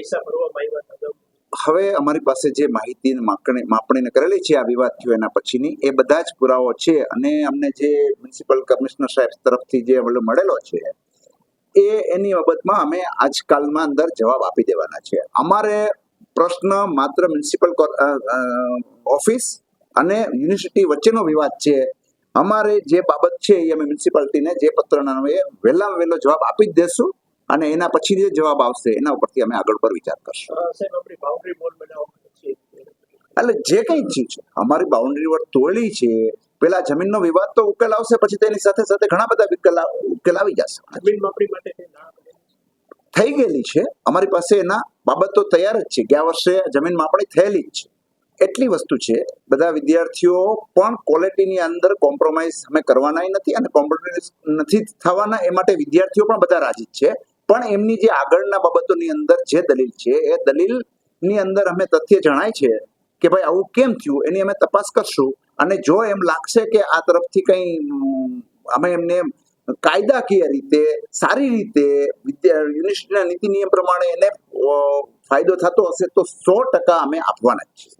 પૈસા ભરવામાં આવ્યા હવે અમારી પાસે જે માહિતી માપણી માપણીને કરેલી છે, આ વિવાદ થયો એના પછીની, એ બધા જ પુરાવો છે અને અમને જે મ્યુનિસિપલ કમિશનર સાહેબ તરફથી જે મળેલો છે, એ એની બાબતમાં અમે આજકાલમાં અંદર જવાબ આપી દેવાના છે. અમારે પ્રશ્ન માત્ર મ્યુનિસિપલ ઓફિસ અને યુનિવર્સિટી વચ્ચેનો વિવાદ છે. અમારે જે બાબત છે એ અમે મ્યુનિસિપાલિટીને જે પત્રના વહેલામાં વહેલો જવાબ આપી જ દેશું. અને એના પછી જે જવાબ આવશે એના ઉપરથી અમે આગળ પર વિચાર કરશું. એટલે જે કંઈ ચીજ છે અમારી બાઉન્ડ્રી વોલ તોડી છે પેલા જમીનનો વિવાદ તો ઉકેલ આવશે પછી તેની સાથે સાથે ઘણા બધા ઉકેલ ઉકેલ આવી જશે? થઈ ગયેલી છે અમારી પાસે એના બાબતો તૈયાર જ છે ગયા વર્ષે જમીન માપણી થયેલી જ છે. એટલી વસ્તુ છે બધા વિદ્યાર્થીઓ પણ ક્વોલિટીની અંદર કોમ્પ્રોમાઇઝ અમે કરવાના નથી અને કોમ્પ્રોમાઇઝ નથી થવાના એ માટે વિદ્યાર્થીઓ પણ બધા રાજી છે. પણ એમની જે આગળના બાબતોની અંદર જે દલીલ છે, એ દલીલની અંદર અમે તથ્ય જણાય છે કે ભાઈ આવું કેમ થયું? એની અમે તપાસ કરશું. અને જો એમ લાગશે કે આ તરફથી કંઈ અમે એમને કાયદાકીય રીતે, સારી રીતે યુનિવર્સિટીના નીતિ નિયમ પ્રમાણે એને ફાયદો થતો હશે તો સો ટકા અમે આપવાના જ છીએ.